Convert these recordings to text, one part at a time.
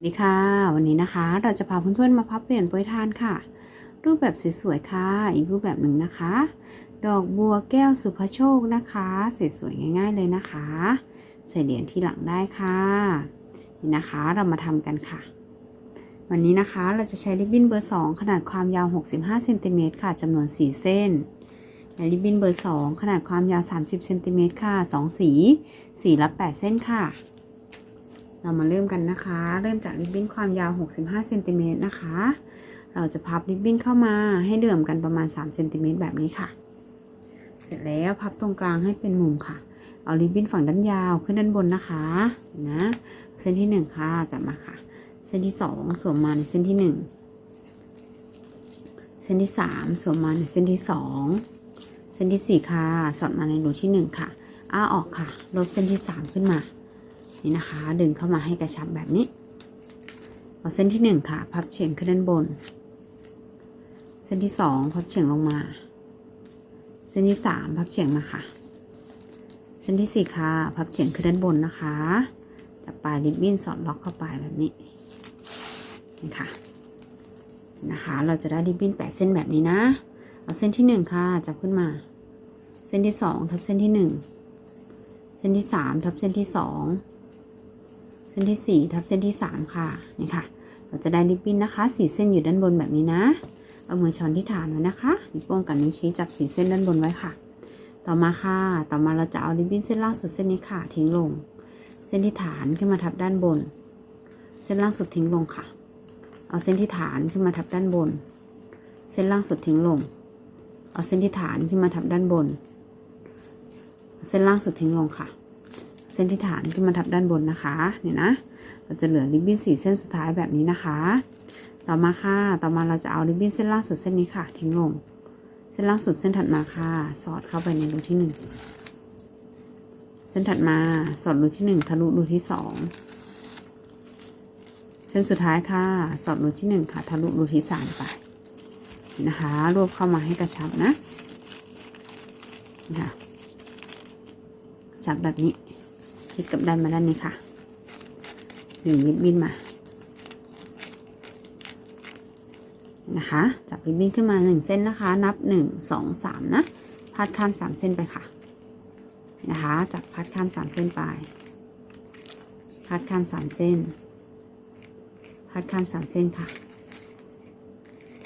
สวัสดีค่ะ วันนี้นะคะเราจะพาเพื่อนๆมาพับเปลี่ยนโปรยทานค่ะ รูปแบบสวยๆค่ะ อีกรูปแบบหนึ่งนะคะ ดอกบัวแก้วสุภโชคนะคะสวยๆง่าย ๆเลยนะคะ ใส่เหรียญที่หลังได้ค่ะนี่นะคะเรามาทำกันค่ะ วันนี้นะคะเราจะใช้ริบบิ้นเบอร์ 2 ขนาดความยาว 65เซนติเมตรค่ะจำนวน 4 เส้นและริบบิ้นเบอร์ 2 ขนาดความยาว 30เซนติเมตรค่ะ 2 สี สีละ 8 เส้นค่ะ เรามาเริ่มกันนะคะ เริ่มจากริบบิ้นความยาว 65เซนติเมตรนะคะ เราจะพับริบบิ้นเข้ามาให้เดือมกันประมาณ3เซนติเมตรแบบนี้ค่ะ เสร็จแล้วพับตรงกลางให้เป็นมุมค่ะ เอาริบบิ้นฝั่งด้านยาวขึ้นด้านบนนะคะนะเส้นที่ 1 ค่ะจับมาค่ะ เส้นที่ 2 สวมมาในเส้นที่ 1 เส้นที่ 3 สวมมาในเส้นที่ 2 เส้นที่ 4 ค่ะ สอดมาในรูที่ 1 ค่ะ อ้าออกค่ะ ลบเส้นที่ 3 ขึ้นมา นี่นะคะ ดึงเข้ามาให้กระชับแบบนี้ เอาเส้นที่1ค่ะ พับเฉียงขึ้นด้านบน เส้นที่2พับเฉียงลงมา เส้นที่3พับเฉียงมาค่ะ เส้นที่4ค่ะ พับเฉียงขึ้นด้านบนนะคะจับปลายริบบิ้นสอดล็อกเข้าไปแบบนี้นี่ค่ะนะคะ เราจะได้ริบบิ้นแปดเส้นแบบนี้นะ เอาเส้นที่1ค่ะ จับขึ้นมา เส้นที่2ทับเส้นที่1เส้นที่3ทับเส้นที่2เส้นที่4ทับเส้นที่ 3 ค่ะนี่ค่ะ เราจะได้ริบบิ้นนะคะ4เส้นอยู่ด้านบนแบบนี้นะ เอามือช้อนที่ฐานไว้นะคะนิ้วโป้งกับนิ้วชี้จับสีเส้นด้านบนไว้ค่ะ ต่อมาค่ะ ต่อมาเราจะเอาริบบิ้นเส้นล่างสุดเส้นนี้ค่ะ ทิ้งลง เส้นที่ฐานขึ้นมาทับด้านบน เส้นล่างสุดทิ้งลงค่ะ เอาเส้นที่ฐานขึ้นมาทับด้านบน เส้นล่างสุดทิ้งลง เอาเส้นที่ฐานขึ้นมาทับด้านบน เส้นล่างสุดทิ้งลงค่ะ ส้นที่ฐานขึ้นมาทับด้านบนนะคะเนี่ยนะ เราจะเหลือริบบิ้นสี่เส้นสุดท้ายแบบนี้นะคะ ต่อมาค่ะ ต่อมาเราจะเอาริบบิ้นเส้นล่างสุดเส้นนี้ค่ะ ทิ้งลง เส้นล่างสุดเส้นถัดมาค่ะ สอดเข้าไปในรูที่หนึ่งเส้นถัดมาสอดรูที่หนึ่งทะลุรูที่สองเส้นสุดท้ายค่ะ สอดรูที่หนึ่งค่ะ ทะลุรูที่สามไปนะคะ รวบเข้ามาให้กระชับนะนะคะกระชับแบบนี้ พลิกกับด้านมาด้านนี้ค่ะดึงริบบิ้นมานะคะจับริบบิ้นขึ้นมาหนึ่งเส้นนะคะ นับหนึ่งสองสามนะพาดข้ามสามเส้นไปค่ะนะคะจับพัดข้ามสามเส้นไป พัดข้ามสามเส้น พัดข้ามสามเส้นค่ะ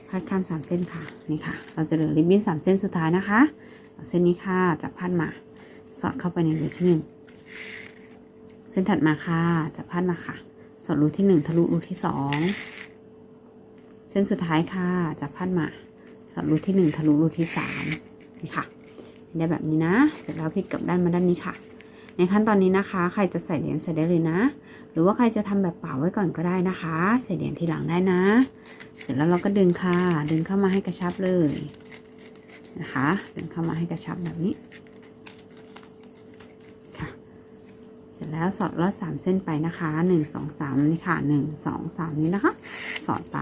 พัดข้ามสามเส้นค่ะนี่ค่ะ เราจะเหลือริบบิ้นสามเส้นสุดท้ายนะคะเเส้นนี้ค่ะจับพัดมา สอดเข้าไปในรูที่หนึ่ง เส้นถัดมาค่ะ จับพัดมาค่ะ สอดรูที่หนึ่งทะลุรูที่สองเส้นสุดท้ายค่ะ จับพัดมา สอดรูที่หนึ่งทะลุรูที่สามนี่ค่ะ ได้แบบนี้นะ เสร็จแล้วพลิกกลับด้านมาด้านนี้ค่ะ ในขั้นตอนนี้นะคะ ใครจะใส่เหรียญใส่ได้เลยนะ หรือว่าใครจะทำแบบเปล่าไว้ก่อนก็ได้นะคะ ใส่เหรียญทีหลังได้นะ เสร็จแล้วเราก็ดึงค่ะ ดึงเข้ามาให้กระชับเลยนะคะ ดึงเข้ามาให้กระชับแบบนี้ ค่ะ เสร็จ แล้วสอดลอดสามเส้นไปนะคะหนึ่งสองสามนี่ค่ะหนึ่งสองสามนี้นะคะ สอดไป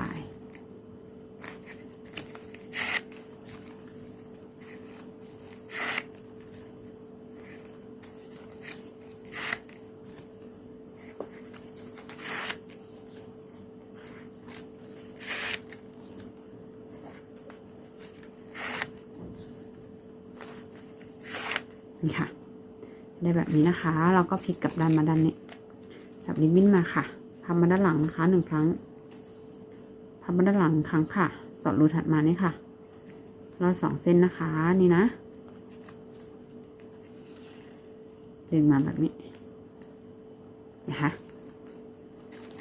นี่ค่ะ ได้แบบนี้นะคะ เราก็พลิกกลับด้านมาด้านนี้จับริบบิ้นมาค่ะพับมาด้านหลังนะคะหนึ่งครั้งพับมาด้านหลังครั้งค่ะ สอดรูถัดมานี่ค่ะเราสองเส้นนะคะนี่นะดึงมาแบบนี้นะคะ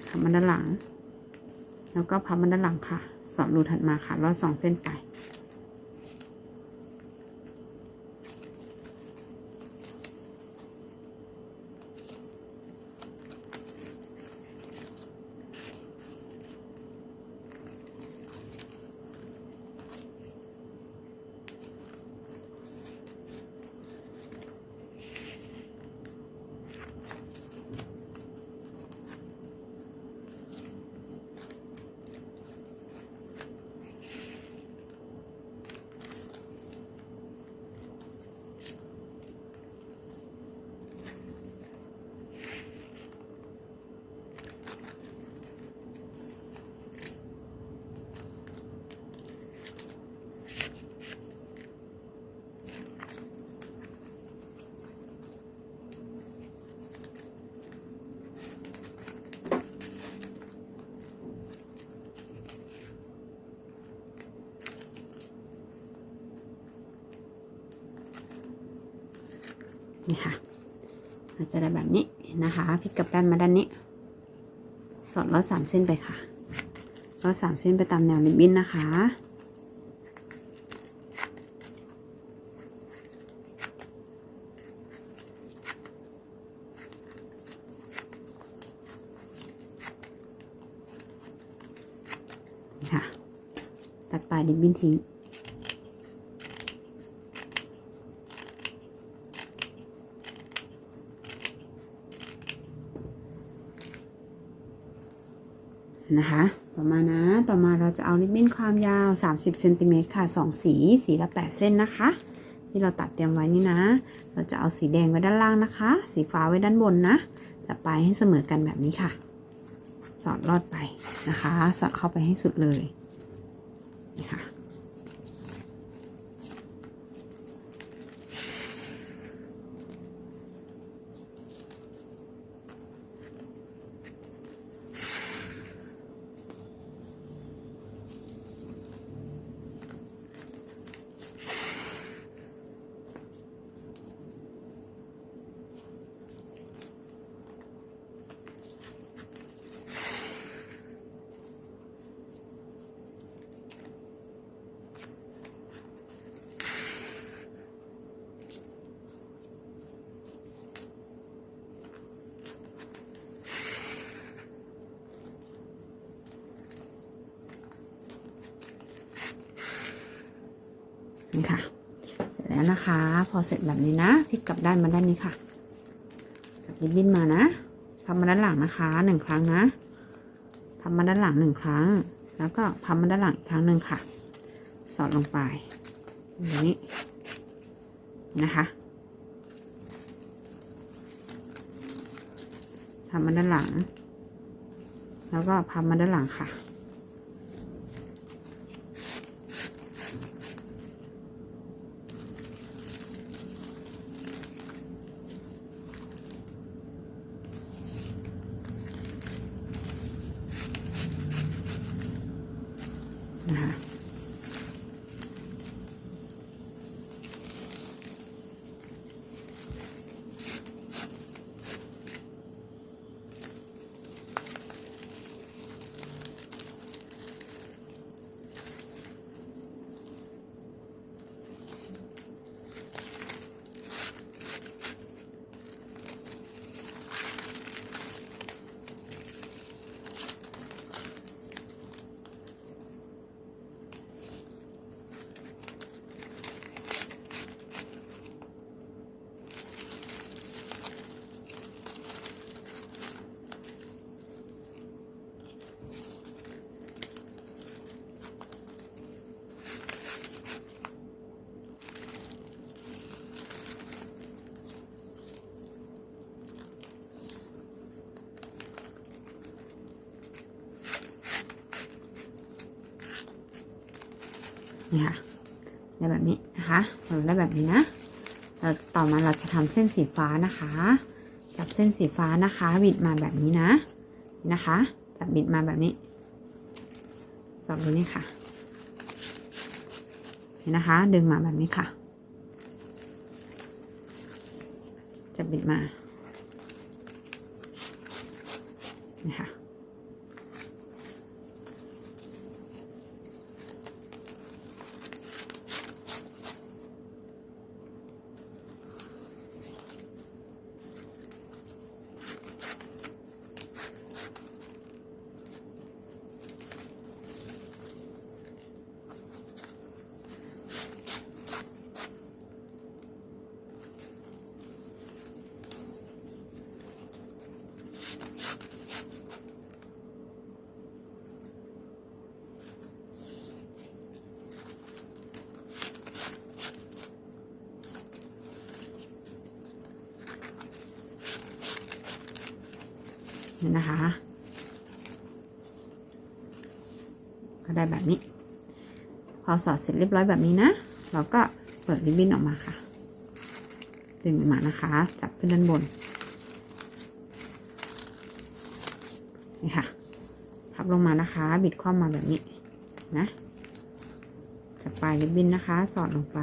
พับมาด้านหลัง แล้วก็พับมาด้านหลังค่ะ สอดรูถัดมาค่ะเราสองเส้นไป นี่ค่ะเราจะได้แบบนี้นะคะพลิกกลับด้านมาด้านนี้ สอดร้อยสามเส้นไปค่ะร้อยสามเส้นไปตามแนวริบบิ้นนะคะค่ะ ตัดปลายริบบิ้นทิ้ง นะคะ ต่อมานะ ต่อมาเราจะเอาริบบิ้นความยาว 30เซนติเมตรค่ะ 2 สี สีละ 8 เส้นนะคะ ที่เราตัดเตรียมไว้นี่นะ เราจะเอาสีแดงไว้ด้านล่างนะคะ สีฟ้าไว้ด้านบนนะ จะไปให้เสมอกันแบบนี้ค่ะ สอดลอดไปนะคะ สอดเข้าไปให้สุดเลยนี่ค่ะ นี่ค่ะ เสร็จแล้วนะคะ พอเสร็จแบบนี้นะพลิกกลับด้านมาด้านนี้ค่ะกลับริบบิ้นมานะพับมาด้านหลังนะคะหนึ่งครั้งนะพับมาด้านหลังหนึ่งครั้ง แล้วก็พับมาด้านหลังอีกครั้งหนึ่งค่ะ สอดลงไปอย่างนี้นะคะพับมาด้านหลัง แล้วก็พับมาด้านหลังค่ะ นี่ค่ะได้แบบนี้นะคะเราได้แบบนี้นะเราต่อมาเราจะทำเส้นสีฟ้านะคะ จับเส้นสีฟ้านะคะบิดมาแบบนี้นะนะคะจับบิดมาแบบนี้สอดตรงนี้ค่ะนี่นะคะ ดึงมาแบบนี้ค่ะ จับบิดมานี่ค่ะ นี่นะคะ ก็ได้แบบนี้ พอสอดเสร็จเรียบร้อยแบบนี้นะ เราก็เปิดริบบิ้นออกมาค่ะ ดึงมานะคะ จับขึ้นด้านบน นี่ค่ะ พับลงมานะคะ บิดคว่ำมาแบบนี้นะจับปลายริบบิ้นนะคะ สอดลงไป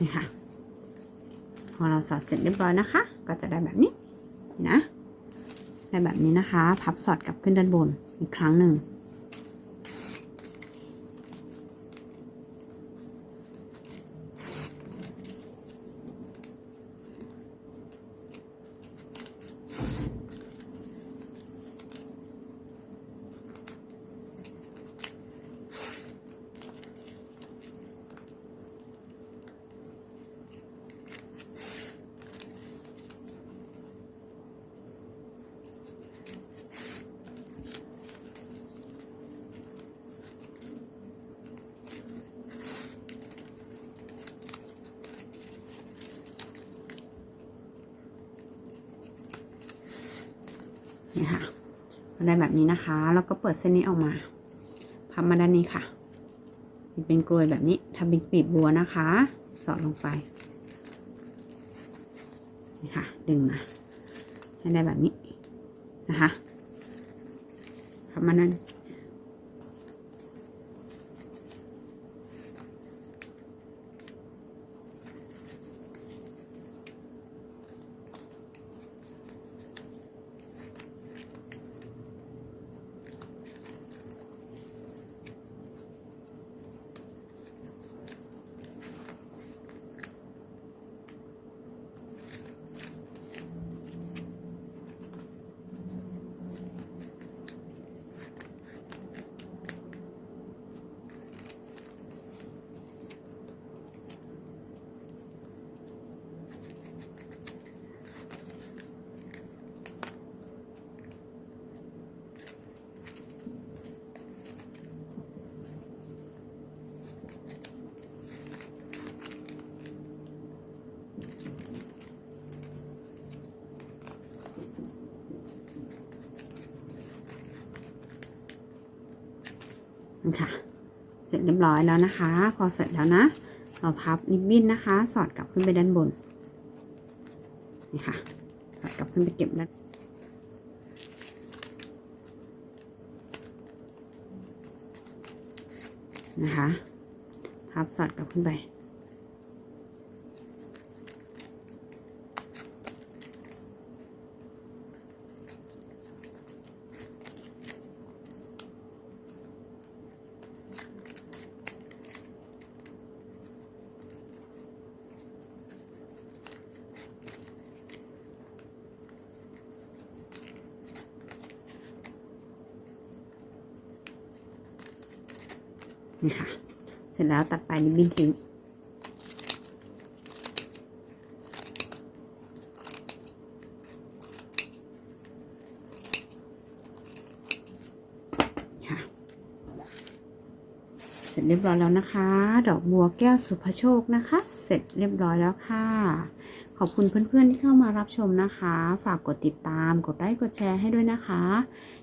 นี่ค่ะ พอเราสอดเสร็จเรียบร้อยนะคะ ก็จะได้แบบนี้นะได้แบบนี้นะคะ พับสอดกลับขึ้นด้านบนอีกครั้งหนึ่ง นี่ค่ะ ได้แบบนี้นะคะ แล้วก็เปิดเส้นนี้ออกมา พับมาด้านนี้ค่ะ เป็นกลวยแบบนี้ทำเป็นปีบบัวนะคะ สอดลงไป นี่ค่ะ ดึงมา ให้ได้แบบนี้นะคะพับมาด้าน ค่ะ เสร็จเรียบร้อยแล้วนะคะ พอเสร็จแล้วนะ เราพับนิบบิ้นนะคะ สอดกลับขึ้นไปด้านบน นี่ค่ะ สอดกลับขึ้นไปเก็บด้านนะคะ พับสอดกลับขึ้นไป นี่ค่ะ เสร็จแล้วตัดปลายนิบบิ้นทิ้งค่ะเสร็จเรียบร้อยแล้วนะคะ ดอกบัวแก้วสุภโชคนะคะ เสร็จเรียบร้อยแล้วค่ะ ขอบคุณเพื่อนๆที่เข้ามารับชมนะคะ ฝากกดติดตาม กดไลค์กดแชร์ให้ด้วยนะคะ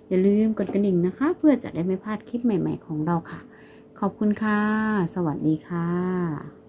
อย่าลืมกดกระดิ่งนะคะ เพื่อจะได้ไม่พลาดคลิปใหม่ ๆ ของเราค่ะ ขอบคุณค่ะ สวัสดีค่ะ